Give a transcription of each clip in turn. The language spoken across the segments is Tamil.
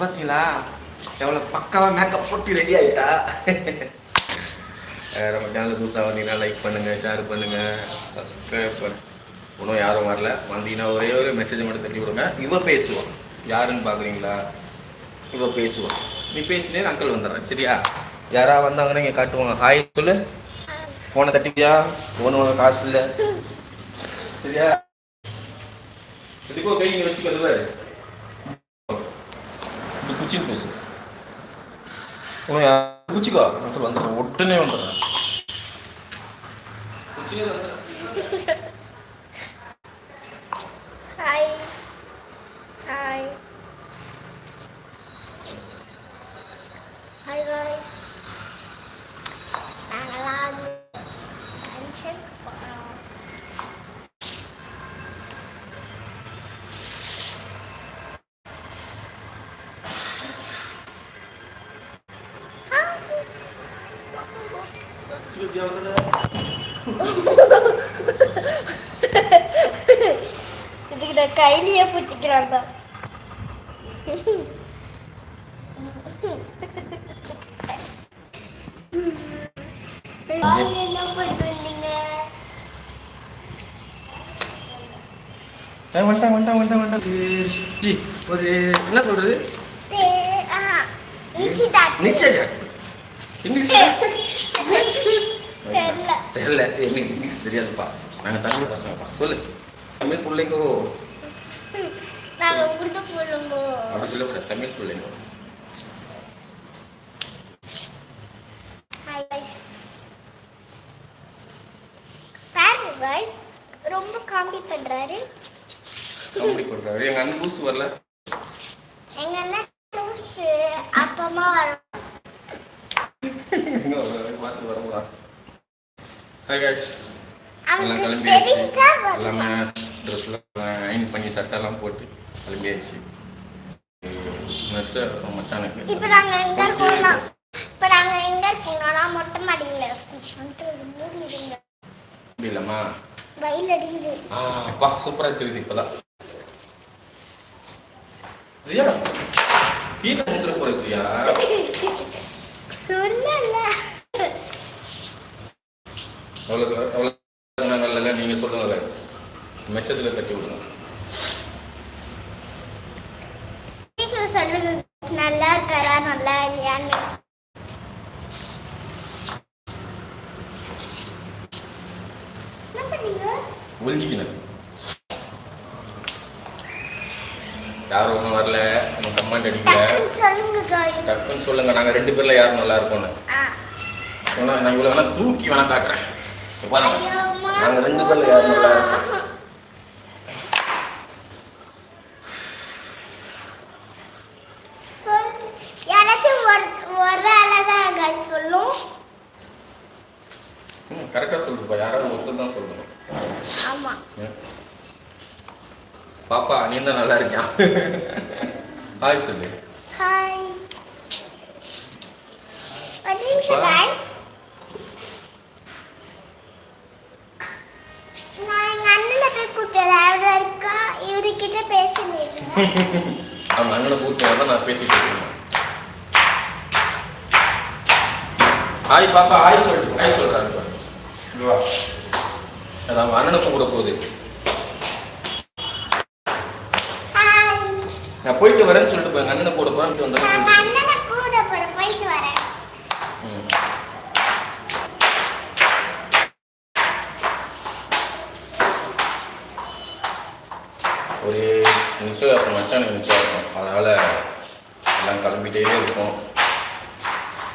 பார்த்தீங்களா எவ்வளோ பக்காவாக மேக்கப் போட்டு ரெடி ஆகிட்டா நம்ம சேனல் புதுசாக வந்தீங்கன்னா லைக் பண்ணுங்கள் ஷேர் பண்ணுங்கள் சப்ஸ்கிரைப் பண்ணு ஒன்றும் யாரும் வரல வந்தீங்கன்னா ஒரே ஒரு மெசேஜ் மட்டும் தட்டி விடுங்க இவ பேசுவோம் யாருன்னு பார்க்குறீங்களா இவ பேசுவோம் நீ பேசினே அங்கிள் வந்துடுறேன் சரியா யாராக வந்தாங்கன்னா இங்கே காட்டுவாங்க ஹாய் சொல்லு ஃபோனை தட்டிக்கியா ஃபோனு உனக்கு காசு இல்லை சரியா இதுக்கோ கை நீங்கள் வச்சுக்கிறது பாரு இது குச்சின்னு பேசு உனக்கு யா- குச்சிக்கோ அங்கிள் வந்துடுறேன் உடனே வந்துடுறேன் குச்சினே வந்துடுறேன் ஹாய் ஹாய் ஹாய் காய்ஸ் நாங்களாம் ஃபங்க்ஷன் போகிறோம் இதுக்கு நான் பிடிச்சிக்கிறான் தான் என்ன பண்ணுறீங்க வந்துட்டான் வந்துட்டான் வந்துட்டான் வந்துட்டான் ஜி, ஒரு என்ன சொல்றது? நிச்சயதார்த்தம். நிச்சயம் இங்கிலீஷ் தெரியல. தெரியாதுப்பா. நாங்கள் தமிழ் பசங்கப்பா. சொல்லு. தமிழ் பிள்ளைங்கோ அப்படி சொல்லக்கூடாது தமிழ் பிள்ளைங்கோ. Guys. ரொம்ப காமெடி பண்றாரு. காமெடி எங்கள் அண்ணன் வரல? எங்க அண்ணன் லூசு அப்பமா வரும் எங்க வர பார்த்து வரவா ஹாய் guys. எல்லாம் வரும் ட்ரெஸ்லாம் அயன் பண்ணி சட்டெல்லாம் போட்டு. நர்ஸு மச்சானுக்கு இப்ப நாங்க எங்க போனோம் இப்ப நாங்க எங்க போனோம்னா மொட்டை மாடியில இல்லைம்மா வெயில் அடிக்குது ஆ அப்பா சூப்பராக தெரியுது இப்போதான் ரியா கீழே முந்திர போறச்சியா சொல்லல எவ்வளோ நல்ல நீங்கள் சொல்லுங்க மெச்சத்தில் தட்டி விடுங்க சொல்லுங்க நல்லா இருக்காரா நல்லா இல்லையான்னு. ஒழிஞ்சிக்கணும் யாரும் ஒன்றும் வரல. நம்ம கமெண்ட் அடிக்கல. டக்குன்னு சொல்லுங்க நாங்கள் ரெண்டு பேர்ல யார் நல்லா இருக்கோம்னு. நான் இவ்வளோ வேணா தூக்கி வேணா காட்டுறேன். நாங்கள் ரெண்டு பேர்ல யார் நல்லா இருக்கோம் சொல் யாராச்சும் ஒரு ஒரு ஆளதான் guys சொல்லும் ம் கரெக்டாக சொல்லுப்பா யாராவது ஒருத்தர் தான் சொல்லணும் ஆமா ம். பாப்பா நீ தான் நல்லா இருக்கியா ஹாய் சொல்லு ஹாய் ஒரு நிமிஷம் நான் எங்க அண்ணனை போய் கூப்பிட்டேன். அவர் இருக்கா? இவர்கிட்ட பேசுனீங்க அவங்க அண்ணனை கூப்பிட்டு தான் நான் பேசிட்டு இருக்கேன். ஹாய் பாப்பா. ஹாய் சொல்லு. ஹாய் சொல்றாரு. பாரு. இங்க வா. அது அவங்க அண்ணனை கூப்பிட போகுது ஹாய் நான் போயிட்டு வரேன்னு சொல்லிட்டு போய் அண்ணனை கூட போகிறேன் வந்து நான் அண்ணனை கூட போறேன் போயிட்டு வரேன். ஒரு நிச்சயம் மச்சானுக்கு நிச்சயம் இருக்கும். அதனால் எல்லாம் கிளம்பிட்டே இருக்கோம்.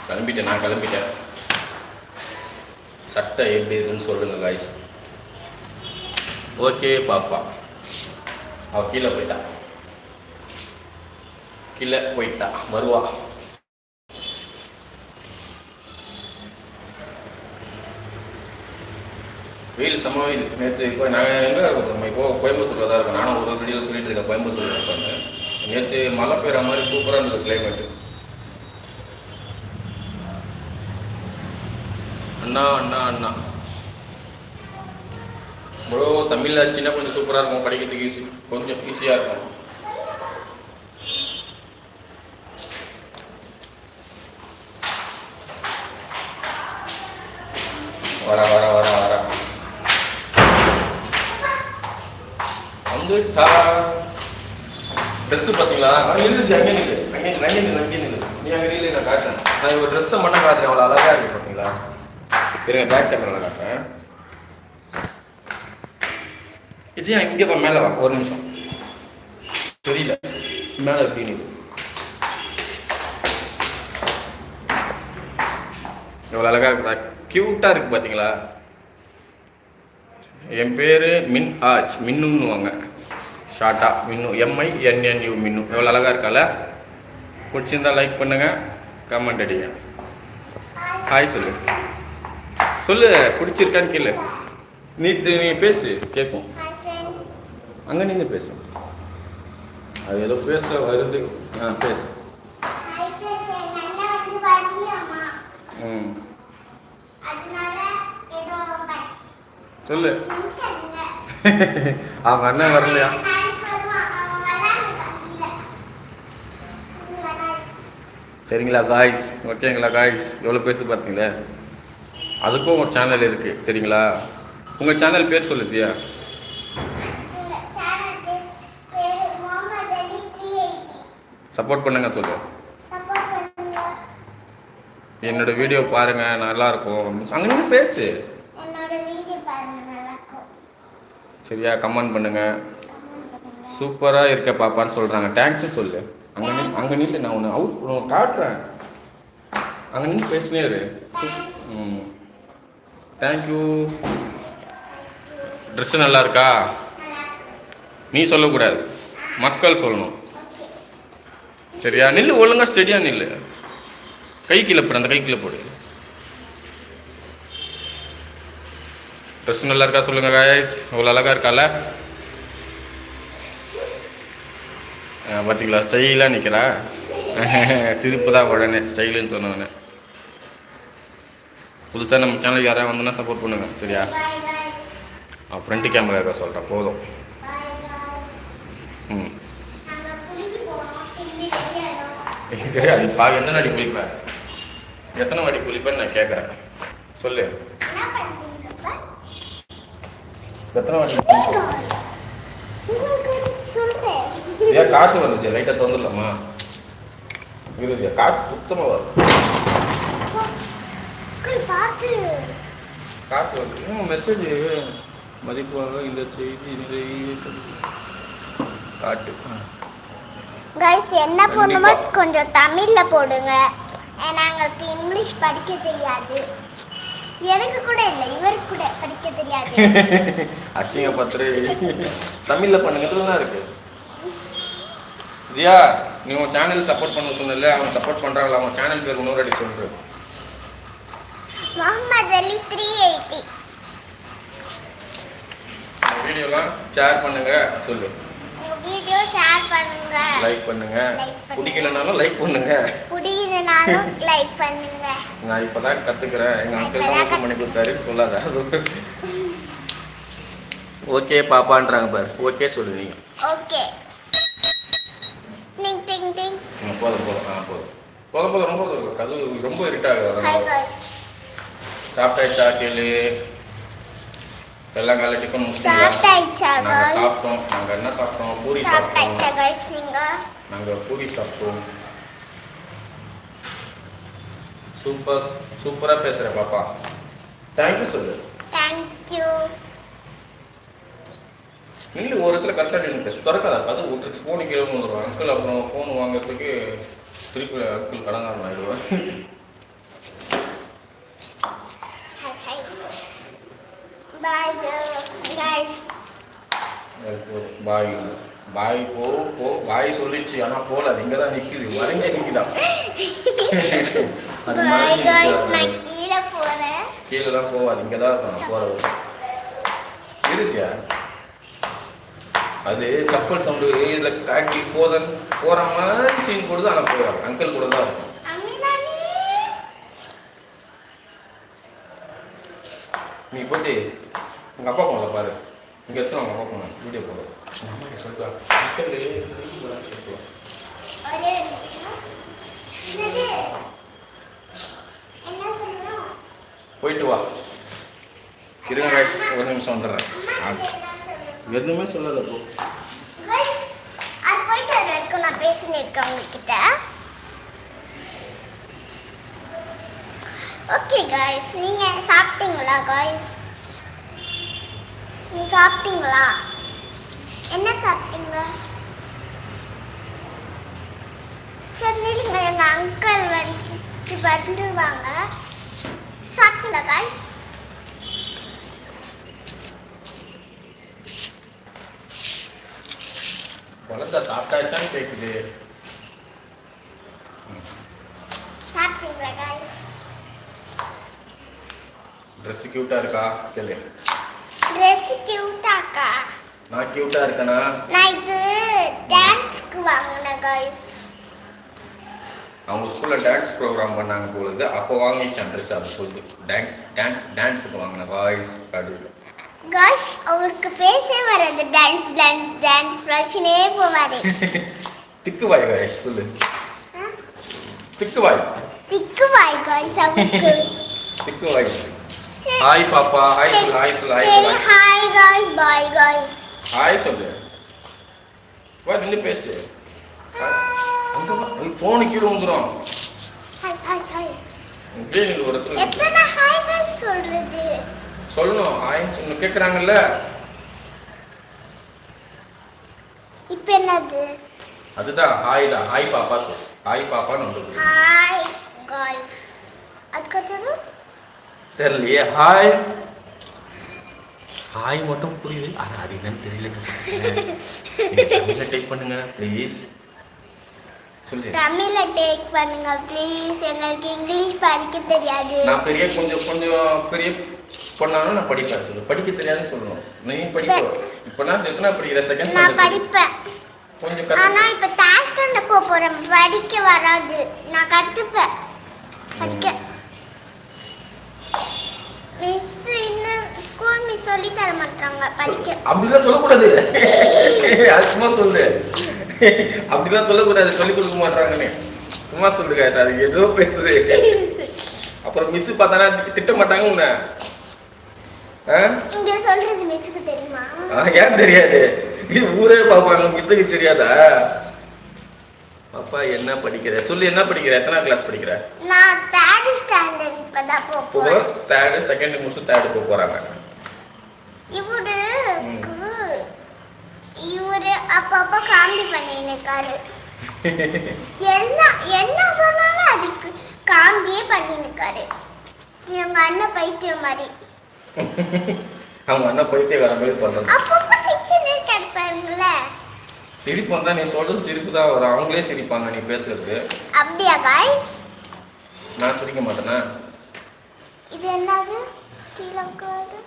கிளம்பிட்டேன் நான் கிளம்பிட்டேன். சட்டை எப்படி இருக்குன்னு சொல்லுங்க காய்ஸ் ஓகே பாப்பா. அவ கீழே போயிட்டா. கீழே போயிட்டா வருவா. வெயில் செம்ம வெயில். நேற்று இப்போ நாங்கள் எங்கே இருக்கோம் நம்ம இப்போ கோயம்புத்தூரில் தான் இருக்கோம். நானும் ஒரு வீடியோ சொல்லிட்டு இருக்கேன் கோயம்புத்தூரில் இருக்காங்க நேற்று மழை பெய்கிற மாதிரி சூப்பராக இருந்தது கிளைமேட்டு அண்ணா அண்ணா அண்ணா. ப்ரோ தமிழ் சின்ன கொஞ்சம் சூப்பராக இருக்கும் படிக்கிறதுக்கு ஈஸி கொஞ்சம் ஈஸியாக இருக்கும். வர வர வர வர. வந்துச்சா? ட்ரெஸ்ஸு பார்த்தீங்களா? இருந்துச்சு அங்கே நில்லு. அங்கே அங்கே நில்லு அங்கே நில்லு. நீ அங்கே நில்லு நான் காட்டுறேன். நான் ஒரு ட்ரெஸ்ஸை மட்டும் காட்டுறேன். அவ்வளோ அழகாக இருக்கு பார்த்தீங்களா? இருங்க பேக் கேமராவில் காட்டுறேன். விஜயா இங்கே பா மேலே வா. ஒரு நிமிஷம். தெரியல. மேலே எப்படி நில்லு எவ்வளோ அழகாக இருக்குதா க்யூட்டாக இருக்குது பார்த்தீங்களா என் பேர் மின் ஆச் மின்னுன்னுவாங்க ஷார்ட்டாக மின்னு எம்ஐ என்என்யூ மின்னு. எவ்வளோ அழகாக இருக்கால பிடிச்சிருந்தா லைக் பண்ணுங்கள் கமெண்ட் அடிங்க. ஹாய் சொல்லு. சொல்லு பிடிச்சிருக்கான்னு கேளு. நீ நீ பேசு கேட்கும் ஃப்ரெண்ட்ஸ் அங்கே நின்று பேசு. அது ஏதோ பேச வருது. ஆ பேசு. ம் அதனால ஏதோ ப- சொல்லு. அவங்க அண்ணன் வரலையா. சரிங்களா, காய்ஸ் ஓகேங்களா காய்ஸ் எவ்வளோ பேசுது பார்த்தீங்களே அதுக்கும் ஒரு சேனல் இருக்குது சரிங்களா உங்கள் சேனல் பேர் சொல்லு 380. சப்போர்ட் பண்ணுங்க சொல்லு. என்னோட வீடியோ பாருங்கள் நல்லாயிருக்கும் அங்கே பேசு என்னோட வீடியோ பாருங்க நல்லா இருக்கும். சரியா கமெண்ட் பண்ணுங்கள் பண்ணுங்க. சூப்பராக இருக்க பாப்பான்னு சொல்கிறாங்க தேங்க்ஸும் சொல்லு. அங்கே நில் அங்கே நில்லு நான் ஒன்று அவுட் காட்டுறேன். அங்கே நின்று பேசினே இரு. ம். தேங்க்யூ ட்ரெஸ்ஸு நல்லா இருக்கா? நீ சொல்லக்கூடாது. மக்கள் சொல்லணும். சரியா? நில்லு ஒழுங்கா ஸ்டெடியாக நில்லு. கை கீழே போடு அந்த கை கீழே போடு. ட்ரெஸ் நல்லா இருக்கா சொல்லுங்க காய்ஸ் அவ்வளோ அழகா இருக்கால? பார்த்தீங்களா ஸ்டைலாக நிற்கிறா சிரிப்பு தான் உடனே. ஸ்டைலுன்னு சொன்னவனே புதுசாக நம்ம சேனல் யாராவது வந்தோன்னா சப்போர்ட் பண்ணுங்க சரியா? ஃப்ரண்ட் கேமரா இருக்க சொல்கிறேன் போதும். ம். அது பா எத்தனை அடி குளிப்பேன் எத்தனை வாட்டி குளிப்பேன்னு நான் கேட்குறேன் சொல்லு என்ன பண்றீங்க இப்ப? எத்தனை வாட்டி. ஏன் வந்துச்சு லைட்டாக தந்துடலாமா இருந்துச்சு காற்று சுத்தமாக வரும் காற்று வந்து மெசேஜ் மதிப்பாக இந்த செய்தி நிறைய காட்டு. கைஸ் என்ன. பண்ணுமோ கொஞ்சம் தமிழ்ல போடுங்க. ஏன்னா எங்களுக்கு இங்கிலீஷ் படிக்க தெரியாது. எனக்கு கூட இல்லை இவருக்கு கூட படிக்க தெரியாது. அசிங்க பத்திரை தமிழில் பண்ணுங்கிறது தான் இருக்கு. ஜியா நீ உன் சேனல் சப்போர்ட் பண்ண சொன்னல அவன் சப்போர்ட் பண்ணுறாங்களா அவன் சேனல் பேர் இன்னொரு அடி சொல்கிறேன் முகமது அலி த்ரீ எயிட்டி வீடியோலாம் ஷேர் பண்ணுங்க சொல்லு. வீடியோ ஷேர் பண்ணுங்க லைக் பண்ணுங்க. பிடிக்கலனாலும் லைக் பண்ணுங்க பிடிக்கிறனாலும் லைக் பண்ணுங்க நான் இப்பதான் கத்துக்கிறேன் எங்க அங்கிள் தான் ஓப்பன் பண்ணி கொடுத்தாருன்னு சொல்லாத ஓகே பாப்பான்றாங்க பாரு ஓகே சொல்லு நீங்க ஓகே டிங் டிங் டிங் போதும் போதும் ஆ போதும் போதும் போதும் ரொம்ப கது ரொம்ப இருட்டாக சாப்பிட்டாச்சா கேளு எல்லாம் காலை டிஃபன் முடிச்சிட்டீங்களா நாங்கள்? சாப்பிட்டோம். நாங்கள் என்ன சாப்பிட்டோம்? பூரி சாப்பிட்டோம். நீங்க? நாங்கள் பூரி சாப்பிட்டோம். சூப்பர் சூப்பராக பேசுகிற பாப்பா. தேங்க்யூ சொல்லு. தேங்க்யூ நில்லு ஒரு இடத்துல கரெக்டாக நின்று பேசு திறக்காத அது விட்டுட்டு ஃபோனு கீழே வந்துடுவோம் அங்கிள் அப்புறம் ஃபோன் வாங்குறதுக்கு திருப்பி அங்கிள் கடங்காரன் ஆயிடுவேன் hi hi bye guys bye bye போ போ. பாய் சொல்லிச்சு ஆனால் போல. அது இங்கே தான் நிற்குது மறைஞ்சே நிற்குதா அது நிக்குதா? கீழே போறேன். கீழெல்லாம் போகாது இங்கே தான் இருக்கும் போகிறது இருச்சியா அது கப்பல் சவுண்டு இதில் காட்டி போதன் போகிற மாதிரி சீன் கொடுத்து ஆனால் போவார் அங்கிள் கூட தான் இருக்கும் நீ போட்டு. எங்கள் அப்பா போனல பாரு இங்கே எடுத்து அவங்க அப்பா போனேன் வீடியோ போட போயிட்டு வா இருங்க கைஸ் ஒரு நிமிஷம் வந்துடுறேன் அது எதுவுமே சொல்லாத போ ஓகே காய்ஸ் நீங்கள் சாப்பிட்டீங்களா காய்ஸ் சாப்பிட்டீங்களா? என்ன சாப்பிட்டீங்க? சரி நில்லுங்க. எங்க அங்கிள் வந்து வந்துருவாங்க. சாப்பிட்டீங்களா காய்ஸ் குழந்தை சாப்பிட்டாச்சான்னு கேட்குது சாப்பிட்டீங்களா காய்ஸ் ட்ரெஸ் க்யூட்டாக இருக்கா? கேளு. ட்ரெஸ் கியூட்டாக்கா நான் க்யூட்டாக இருக்கேனா? நான் இது டான்ஸ்க்கு வாங்கினேன் காய்ஸ் அவங்க ஸ்கூலில் டான்ஸ் ப்ரோக்ராம் பண்ணாங்க பொழுது அப்போ வாங்கிச்சான் ட்ரெஸ் அது சொல்லுது டான்ஸ் டான்ஸ் டான்ஸுக்கு வாங்கின வாய்ஸ் அப்படின்னு காய்ஸ் அவருக்கு பேசவே வராது. டான்ஸ் டான்ஸ் டான்ஸ் வச்சுனே போவாரு. திக்கு வாய் வாய்ஸ் சொல்லு. திக்கு வாய். திக்கு வாய் காய்ஸ் அவருக்கு. திக்கு வாய். ஹாய் பாப்பா. ஹாய் சொல்லு. ஹாய் சொல்லு. ஹாய் சொல்லு. Hi guys bye guys hi சொல்லு. வா நின்று பேசு. அங்கே ஃபோனு கீழே வந்துடும் ஹாய் ஹாய் ஹாய் இப்படியே நீங்கள் ஒரு இடத்துல எத்தனை ஹாய் காய்ஸ் சொல்றது? சொல்லணும். ஹாய்ன்னு சொல்லணும் கேட்குறாங்கல்ல இப்போ என்னது? அதுதான். ஹாய் தான் ஹாய் பாப்பா சொல்லு. ஹாய் பாப்பான்னு சொல்லு ஹாய் காய்ஸ் அதுக்கடுத்தது தெரியலையே. ஹாய் ஹாய் மட்டும் புரியுது ஆனால் அது என்னன்னு தெரியல. டைப் பண்ணுங்க ப்ளீஸ் சொல்லு. தமிழ்ல டேக் பண்ணுங்க ப்ளீஸ் எங்களுக்கு இங்கிலீஷ் படிக்க தெரியாது. நான் பெரிய கொஞ்சம் கொஞ்சம் பெரிய பொண்ணாலும் நான் படிப்பேன் சொல்லு. படிக்க தெரியாதுன்னு சொல்லணும். நீ படிப்ப. இப்போ நான் எத்தனை படிக்கிற செகண்ட் நான் படிப்பேன். கொஞ்சம் ஆனா இப்ப டாஸ்டர்ல போக போறேன். படிக்க வராது. நான் கத்துப்பேன். படிக்க. மிஸ் இன்னும் ஸ்கூல் மிஸ் சொல்லி தர மாட்டாங்க படிக்க. அப்படிலாம் சொல்லக்கூடாது. அது சும்மா சொல்லு. அப்படிலாம் சொல்லக்கூடாது. சொல்லி கொடுக்க மாட்டாங்கன்னு. சும்மா சொல்லுங்க அது ஏதோ பேசுது. அப்புறம் மிஸ் பார்த்தானா திட்ட மாட்டாங்க உன்னை. சொல்றது மிஸ்க்கு தெரியுமா? ஆ, ஏன் தெரியாது? ஊரே பார்ப்பாங்க. மிஸ்ஸுக்கு தெரியாதா? பாப்பா என்ன படிக்கிற? சொல்லு என்ன படிக்கிற? எத்தனை கிளாஸ் படிக்கிற? நான் தேர்ட் ஸ்டாண்டர்ட் இப்பதான் போக போறேன். தேர்டு செகண்ட் முடிச்சு தேர்டு போக போறாங்க. இவருக்கு இவரு அப்பப்ப காமெடி பண்ணின்னு இருக்காரு. எல்லாம் என்ன சொன்னாலும் அதுக்கு காமெடியே பண்ணின்னு இருக்காரு. எங்க அண்ணன் பைத்தியம் மாதிரி. அவங்க அண்ணா போயிட்டே வர மாதிரி பண்ணணும். அப்பப்ப சிரிச்சுன்னு கிடப்பாருங்கள சிரிப்பு வந்தா நீ சொல்றது சிரிப்பு தான் வரும். அவங்களே சிரிப்பாங்க நீ பேசுறது. அப்படியா காய்ஸ் நான் சிரிக்க மாட்டேனா? இது என்னது? கீழே உட்காரு.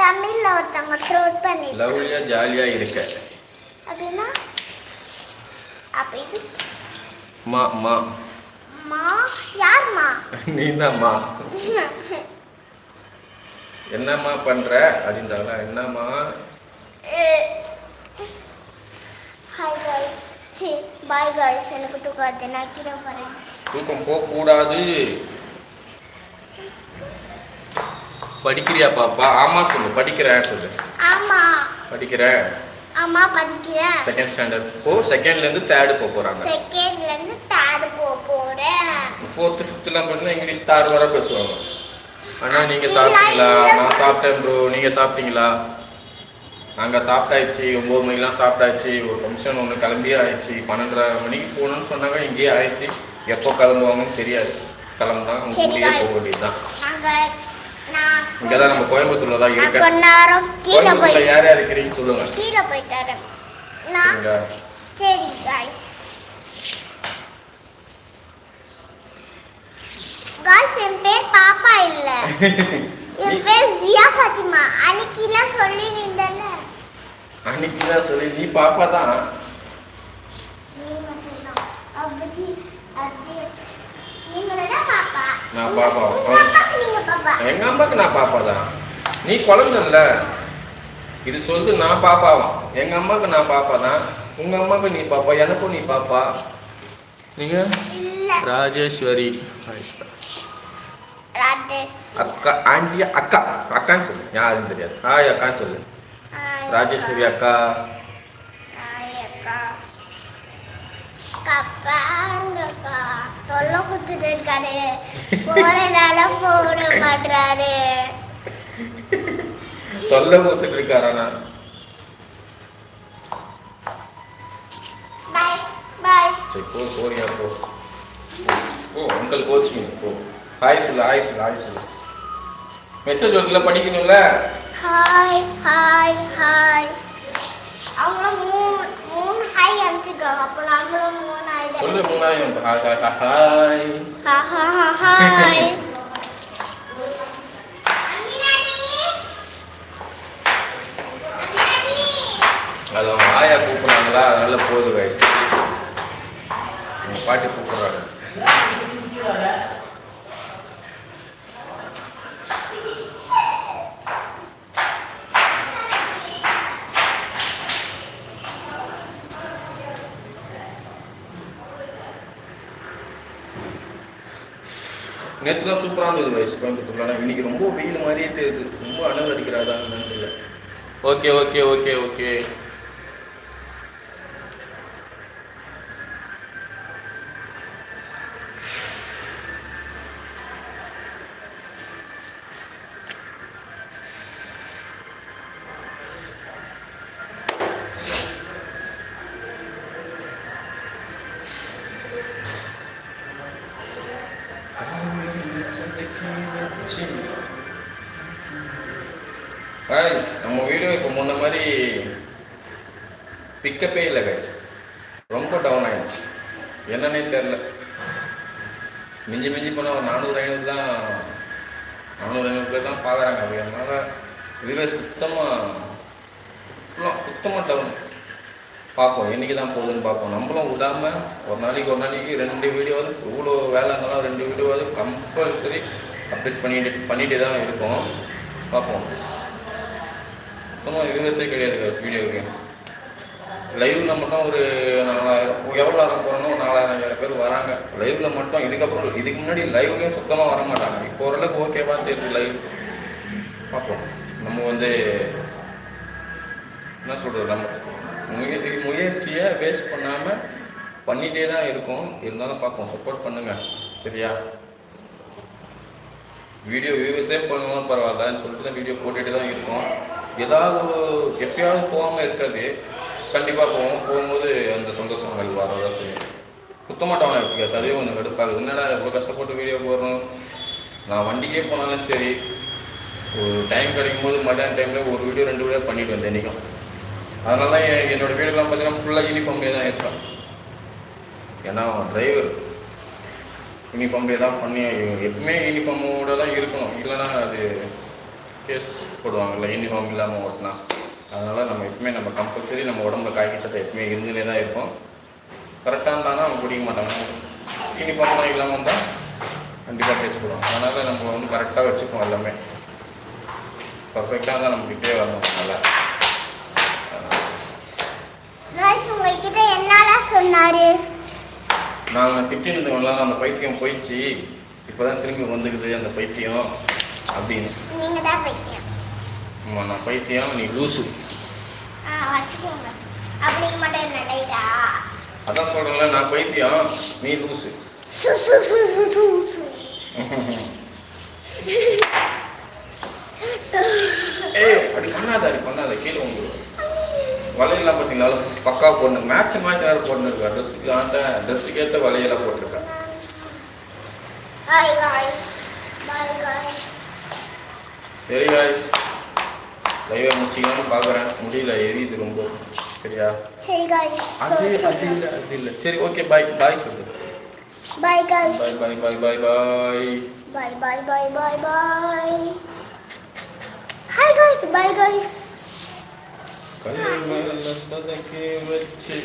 தமிழ்ல ஒருத்தவங்க ட்ரோட் பண்ணி லவ்லியா ஜாலியா இருக்க. அப்படின்னா? அப்ப இது மா மா. மா? யார்மா நீ தான்மா என்னம்மா பண்ற? அப்படின்றாங்களா என்னம்மா? காய்ஸ் சி பாய் காய்ஸ் எனக்கு தூக்கம் வருது. நான் கீழே போகிறேன் தூக்கம் போக கூடாது படிக்கிறியா பாப்பா? ஆமா சொல்லு. படிக்கிறேன் சொல்லு. ஆமாம் படிக்கிறேன். ஆமாம் படிக்கிறேன். செகண்ட் ஸ்டாண்டர்ட் போ. செகண்ட்ல இருந்து தேர்டு போக போறாங்க. செகண்ட்லேருந்து தேர்டு போக போகிறேன் ஃபோர்த்து ஃபிஃப்த்லாம் பார்த்தீங்கன்னா இங்கிலீஷ் தார் வர பேசுவாங்க. அண்ணா நீங்க சாப்பிட்டீங்களா? நான் சாப்பிட்டேன் ப்ரோ நீங்க சாப்பிட்டீங்களா? நாங்க சாப்பிட்டாச்சு ஒம்பது மணிக்கெலாம் சாப்பிட்டாச்சு ஒரு ஃபங்க்ஷன் ஒன்று கிளம்பியே ஆயிடுச்சு. பன்னெண்டரை மணிக்கு போகணும்னு சொன்னாங்க இங்கேயே ஆயிடுச்சு. எப்போ கிளம்புவாங்கன்னு தெரியாது. கிளம்புனா அவங்க guys. போக வேண்டியதுதான் நாங்கள் இங்கே தான் நம்ம கோயம்புத்தூர்ல தான் இருக்கேன். கோயம்புத்தூர்ல யார் யார் இருக்கிறீங்கன்னு சொல்லுங்க. கீழே சரி காய்ஸ் காய்ஸ் என் பேர் பாப்பா இல்ல. என் பேர் ஜியா ஃபாத்திமா. அன்னைக்கெல்லாம் சொல்லி நின்றல அன்னைக்கு தான். சொல்லி நீ பாப்பா தான் நான் பாப்பா. எங்க அம்மாக்கு நான் பாப்பா தான். நீ குழந்தைல்ல. இது சொல்லுது நான் பாப்பாவாம் எங்க அம்மாக்கு நான் பாப்பா தான். உங்க அம்மாக்கு நீ பாப்பா எனக்கும் நீ பாப்பா. நீங்க? ராஜேஸ்வரி. அக்கா ஆண்டி அக்கா. அக்கான்னு சொல்லு. யாரும் தெரியாது. ஹாய் அக்கான்னு சொல்லு. ராஜேஸ்வரி அக்கா. சொல்ல குத்துட்டு இருக்காரு. போறனால போட மாட்டாரு சொல்ல குத்துட்டு இருக்காரானா போ போறியா போ. ஓ அங்கிள் கோச்சிங் போ. ஹாய் சொல்லு ஹாய் சொல்லு ஹாய் சொல்லு மெசேஜ் வருதுல படிக்கணும்ல? ஹாய் ஹாய் ஹாய் அவங்களும் மூணு மூணு ஹாய் அனுப்பிச்சிருக்காங்க அப்போ நம்மளும் மூணு ஹாய் சொல்லு மூணாயிரம் ஹாய் ஹாய் ஹாய் ஹாய் அது அவங்க ஆயா கூப்பிட்றாங்களா? அதனால போகுது வயசு பாட்டி கூப்பிட்றாங்க. நேற்றுலாம் சூப்பராக இருந்தது வயசு கோயம்புத்தூர்ல இன்னைக்கு ரொம்ப வெயில் மாதிரியே தெரியுது. ரொம்ப அனல் அடிக்கிறாதான் தெரியல. Okay okay okay okay guys நம்ம வீடியோ இப்போ முன்ன மாதிரி பிக்கப்பே இல்லை கைஸ் ரொம்ப டவுன் ஆயிடுச்சு. என்னன்னே தெரில மிஞ்சி மிஞ்சி போனால் ஒரு நானூறு ஐநூறு தான் நானூறு ஐநூறு பேர் தான் பார்க்குறாங்க அது அதனால் வீடியோ சுத்தமாக சுத்தமாக டவுன் பார்ப்போம் என்றைக்கு தான் போகுதுன்னு பார்ப்போம். நம்மளும் விடாமல் ஒரு நாளைக்கு ஒரு நாளைக்கு ரெண்டு வீடியோவாவது இவ்வளோ வேலை இருந்தாலும் ரெண்டு வீடியோவாவது கம்பல்சரி அப்டேட் பண்ணிட்டு பண்ணிகிட்டே தான் இருக்கோம். பார்ப்போம். சுத்தமாக யூஎஸ்ஏ கிடையாது வீடியோவுக்கு. லைவில் மட்டும் ஒரு நாலாயிரம் எவ்வளோ நேரம் போகிறோன்னா ஒரு நாலாயிரம் அஞ்சாயிரம் பேர் வராங்க. லைவில் மட்டும் இதுக்கப்புறம் இதுக்கு முன்னாடி லைவ்லேயும் சுத்தமாக வர மாட்டாங்க. இப்போ ஓரளவுக்கு ஓகேவா தெரியுது லைவ் பார்ப்போம். நம்ம வந்து என்ன சொல்கிறது நம்ம முய முயற்சியை வேஸ்ட் பண்ணாமல் பண்ணிகிட்டே தான் இருக்கோம். இருந்தாலும் பார்ப்போம். சப்போர்ட் பண்ணுங்கள் சரியா? வீடியோ வியூஸே பண்ணாலும் பரவாயில்லன்னு சொல்லிட்டு தான் வீடியோ போட்டுகிட்டு தான் இருக்கோம். ஏதாவது எப்பயாவது போகாமல் இருக்கிறது கண்டிப்பாக போவோம். போகும்போது அந்த சந்தோஷங்கள் வரதான் செய்யும். சுத்தமாக டவுன் ஆகிடுச்சு சார் அதே ஒன்று கடுப்பாகுது. என்னடா எவ்வளோ கஷ்டப்பட்டு வீடியோ போடுறோம்? நான் வண்டிக்கே போனாலும் சரி ஒரு டைம் கிடைக்கும் போது மத்தியான டைமில் ஒரு வீடியோ ரெண்டு வீடியோ பண்ணிட்டு வந்தேன் இன்றைக்கும் அதனால தான் என்னோடய வீடியோலாம் பார்த்தீங்கன்னா ஃபுல்லாக யூனிஃபார்ம்லேயே தான் இருப்பேன். ஏன்னா டிரைவர் யூனிஃபார்ம் தான் பண்ணி எப்பவுமே யூனிஃபார்மோட தான் இருக்கணும். இல்லைன்னா அது கேஸ் போடுவாங்கல்ல யூனிஃபார்ம் இல்லாமல் ஓட்டினா. அதனால் நம்ம எப்பவுமே நம்ம கம்பல்சரி நம்ம உடம்புல காய்கறி சட்டை எப்பவுமே இருந்துனே தான் இருக்கும். கரெக்டாக இருந்தாலும் அவங்க பிடிக்க மாட்டாங்க. யூனிஃபார்ம்லாம் இல்லாமல் இருந்தால் கண்டிப்பாக கேஸ் போடுவாங்க. அதனால் நம்ம வந்து கரெக்டாக வச்சுப்போம் எல்லாமே. பர்ஃபெக்டாக தான் நமக்கு கிட்டே வரணும் நல்லா. உங்கள்கிட்ட என்னால சொன்னாரு? நான் திட்டிருந்தவங்களா அந்த பைத்தியம் போயிடுச்சு. இப்போ தான் திரும்பி வந்துக்குது அந்த பைத்தியம் அப்படின்னு. நீங்க தான் பைத்தியம். ஆமாம் நான் பைத்தியம் நீ லூசு. ஆ வச்சுக்கோங்க. அப்படி மட்டும் நடைடா அதான் சொல்கிறேன்ல நான் பைத்தியம் நீ லூசு. ஏய் அப்படி பண்ணாத அப்படி பண்ணாத கீழே உங்களுக்கு வலையெல்லாம் பார்த்தீங்களா? பக்கா போடணும் மேட்ச் மேட்ச் நேரம் போட்டுருக்கா ட்ரெஸ்ஸுக்கு ஆண்ட ட்ரெஸ்ஸுக்கு ஏற்ற வலையெல்லாம் போட்டிருக்கா? சரி காய்ஸ் லைவை முடிச்சிக்கலாம்னு பார்க்குறேன் முடியல எரியுது ரொம்ப. சரியா? அது அது இல்லை அது இல்லை. சரி ஓகே பாய் பாய் சொல்லு Bye guys. Bye bye bye bye bye. Bye bye bye bye bye. Hi guys. Bye guys. కళ్ళ తదకే వచ్చే.